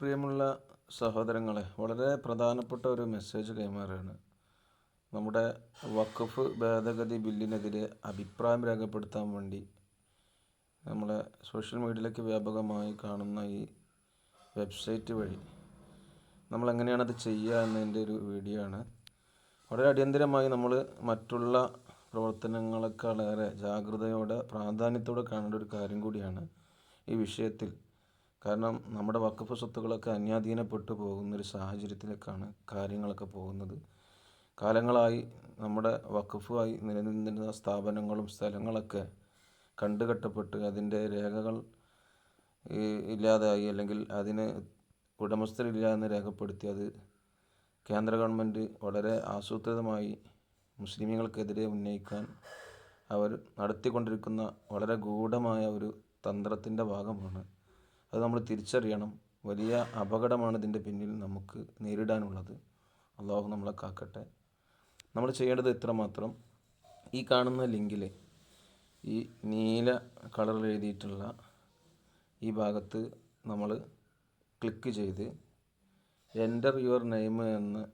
പ്രിയമുള്ള സഹോദരങ്ങളെ വളരെ പ്രധാനപ്പെട്ട ഒരു മെസ്സേജ് കൈമാറുകയാണ്. നമ്മുടെ വഖഫ് ഭേദഗതി ബില്ലിനെതിരെ അഭിപ്രായം രേഖപ്പെടുത്താൻ വേണ്ടി നമ്മളെ സോഷ്യൽ മീഡിയയിലേക്ക് വ്യാപകമായി കാണുന്ന ഈ വെബ്സൈറ്റ് വഴി നമ്മൾ എങ്ങനെയാണ് അത് ചെയ്യുക എന്നതിന്റെ ഒരു വീഡിയോ ആണ്. വളരെ അടിയന്തിരമായി നമ്മൾ മറ്റുള്ള പ്രവർത്തനങ്ങളെക്കാളേറെ ജാഗ്രതയോടെ പ്രാധാന്യത്തോടെ കാണേണ്ട ഒരു കാര്യം കൂടിയാണ് ഈ വിഷയത്തിൽ കാരണം നമ്മുടെ വക്കഫ് സ്വത്തുക്കളൊക്കെ അന്യാധീനപ്പെട്ടു പോകുന്നൊരു സാഹചര്യത്തിലേക്കാണ് കാര്യങ്ങളൊക്കെ പോകുന്നത്. കാലങ്ങളായി നമ്മുടെ വക്കഫുമായി നിലനിന്നിരുന്ന സ്ഥാപനങ്ങളും സ്ഥലങ്ങളൊക്കെ കണ്ടുകെട്ടപ്പെട്ട് അതിന്റെ രേഖകൾ ഇല്ലാതായി അല്ലെങ്കിൽ അതിന് ഉടമസ്ഥരില്ല എന്ന് രേഖപ്പെടുത്തി അത് കേന്ദ്ര ഗവൺമെന്റ് വളരെ ആസൂത്രിതമായി മുസ്ലിമുകൾക്കെതിരെ ഉന്നയിക്കാൻ അവർ നടത്തിക്കൊണ്ടിരിക്കുന്ന വളരെ ഗൂഢമായ ഒരു തന്ത്രത്തിന്റെ ഭാഗമാണ് അത് നമ്മൾ തിരിച്ചറിയണം. വലിയ അപകടമാണ് ഇതിന്റെ പിന്നിൽ നമുക്ക് നേരിടാനുള്ളത്. അള്ളാഹു നമ്മളെ കാക്കട്ടെ. നമ്മൾ ചെയ്യേണ്ടത് ഇത്രമാത്രം. ഈ കാണുന്ന ലിങ്കിൽ ഈ നീല കളറിൽ എഴുതിയിട്ടുള്ള ഈ ഭാഗത്ത് നമ്മൾ ക്ലിക്ക് ചെയ്ത് എന്റർ യുവർ നെയിം എന്ന്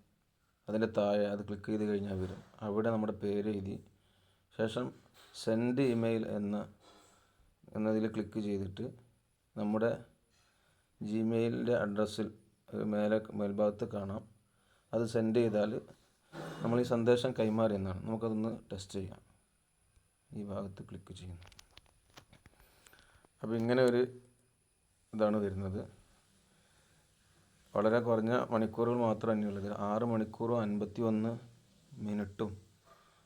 അതിന്റെ താഴെ അത് ക്ലിക്ക് ചെയ്ത് കഴിഞ്ഞാൽ വരും. അവിടെ നമ്മുടെ പേര് എഴുതി ശേഷം സെൻഡ് ഇമെയിൽ എന്ന എന്നതിൽ ക്ലിക്ക് ചെയ്തിട്ട് നമ്മുടെ ജിമെയിലിന്റെ അഡ്രസ്സിൽ മേലെ മേൽഭാഗത്ത് കാണാം. അത് സെൻഡ് ചെയ്താൽ നമ്മൾ ഈ സന്ദേശം കൈമാറി എന്നാണ്. നമുക്കതൊന്ന് ടെസ്റ്റ് ചെയ്യാം. ഈ ഭാഗത്ത് ക്ലിക്ക് ചെയ്യുന്നു. അപ്പോൾ ഇങ്ങനെ ഒരു ഇതാണ് വരുന്നത്. വളരെ കുറഞ്ഞ മണിക്കൂറുകൾ മാത്രം ഉള്ളത് ആറ് മണിക്കൂറും അൻപത്തി ഒന്ന് മിനിറ്റും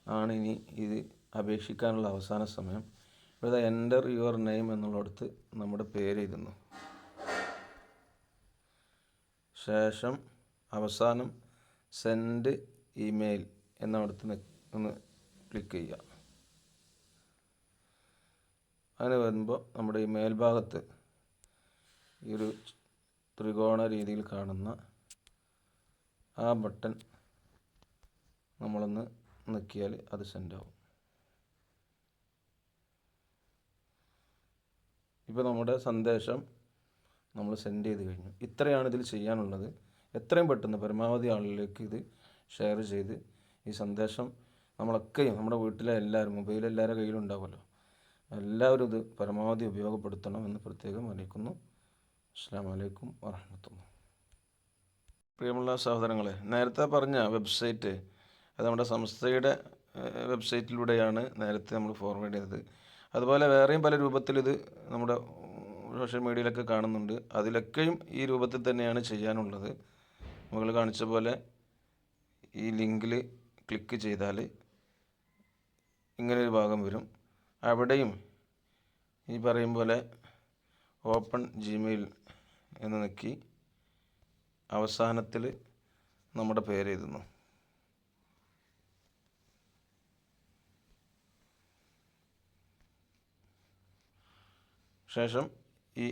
ആണ് ഇനി ഇത് അപേക്ഷിക്കാനുള്ള അവസാന സമയം. ഇവിടെ എന്റർ യുവർ നെയിം എന്നുള്ളടത്ത് നമ്മുടെ പേര് എഴുതുന്നു. ശേഷം അവസാനം സെൻഡ് ഇമെയിൽ എന്നിടത്ത് ഒന്ന് ക്ലിക്ക് ചെയ്യുക. അങ്ങനെ വരുമ്പോൾ നമ്മുടെ ഈ മേൽഭാഗത്ത് ഈ ഒരു ത്രികോണ രീതിയിൽ കാണുന്ന ആ ബട്ടൺ നമ്മളൊന്ന് നിൽക്കിയാൽ അത് സെൻഡ് ഇപ്പോൾ നമ്മുടെ സന്ദേശം നമ്മൾ സെൻഡ് ചെയ്ത് കഴിഞ്ഞു. ഇത്രയാണ് ഇതിൽ ചെയ്യാനുള്ളത്. എത്രയും പെട്ടെന്ന് പരമാവധി ആളുകളിലേക്ക് ഇത് ഷെയർ ചെയ്ത് ഈ സന്ദേശം നമ്മളൊക്കെയും നമ്മുടെ വീട്ടിലെ എല്ലാവരും മൊബൈൽ എല്ലാവരുടെ കയ്യിലും ഉണ്ടാവുമല്ലോ. എല്ലാവരും ഇത് പരമാവധി ഉപയോഗപ്പെടുത്തണം എന്ന് പ്രത്യേകം അറിയിക്കുന്നു. അസ്സാം വലൈക്കും വാഹമത്തുള്ള പ്രിയമുള്ള സഹോദരങ്ങളെ നേരത്തെ പറഞ്ഞ വെബ്സൈറ്റ് അത് നമ്മുടെ സംസ്ഥയുടെ വെബ്സൈറ്റിലൂടെയാണ് നേരത്തെ നമ്മൾ ഫോർവേഡ് ചെയ്തത്. അതുപോലെ വേറെയും പല രൂപത്തിൽ ഇത് നമ്മുടെ സോഷ്യൽ മീഡിയയിലൊക്കെ കാണുന്നുണ്ട്. അതിലൊക്കെയും ഈ രൂപത്തിൽ തന്നെയാണ് ചെയ്യാനുള്ളത്. മുകളിൽ കാണിച്ച പോലെ ഈ ലിങ്കിൽ ക്ലിക്ക് ചെയ്താൽ ഇങ്ങനൊരു ഭാഗം വരും. അവിടെയും ഈ പറയും പോലെ ഓപ്പൺ ജിമെയിൽ എന്ന് നിൽക്കി അവസാനത്തിൽ നമ്മുടെ പേര് എഴുതുന്നു. ശേഷം ഈ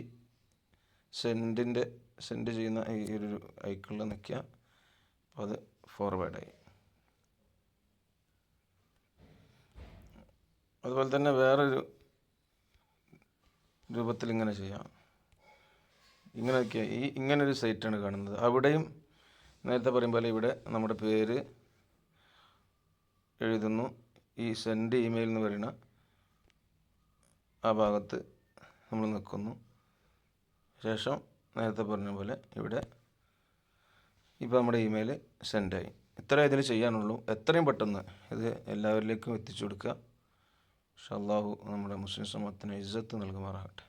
സെൻഡിന്റെ സെൻഡ് ചെയ്യുന്ന ഈ ഒരു ഐക്കിളിൽ നിൽക്കുക. അപ്പോൾ അത് ഫോർവേഡായി അതുപോലെ തന്നെ വേറൊരു രൂപത്തിൽ ഇങ്ങനെ ചെയ്യാം. ഇങ്ങനെ നോക്കിയാൽ ഈ ഇങ്ങനൊരു സൈറ്റാണ് കാണുന്നത്. അവിടെയും നേരത്തെ പറയും പോലെ ഇവിടെ നമ്മുടെ പേര് എഴുതുന്നു. ഈ സെൻഡ് ഇമെയിൽ എന്ന് പറയുന്ന ആ ഭാഗത്ത് നമ്മൾ നിൽക്കുന്നു. ശേഷം നേരത്തെ പറഞ്ഞ പോലെ ഇവിടെ ഇപ്പോൾ നമ്മുടെ ഇമെയിൽ സെൻഡായി ഇത്ര ഇതിൽ ചെയ്യാനുള്ളൂ. എത്രയും പെട്ടെന്ന് ഇത് എല്ലാവരിലേക്കും എത്തിച്ചു കൊടുക്കുക. ഷല്ലാഹു നമ്മുടെ മുസ്ലിം സമൂഹത്തിന് ഇജ്ജത്ത് നൽകുമാറാകട്ടെ.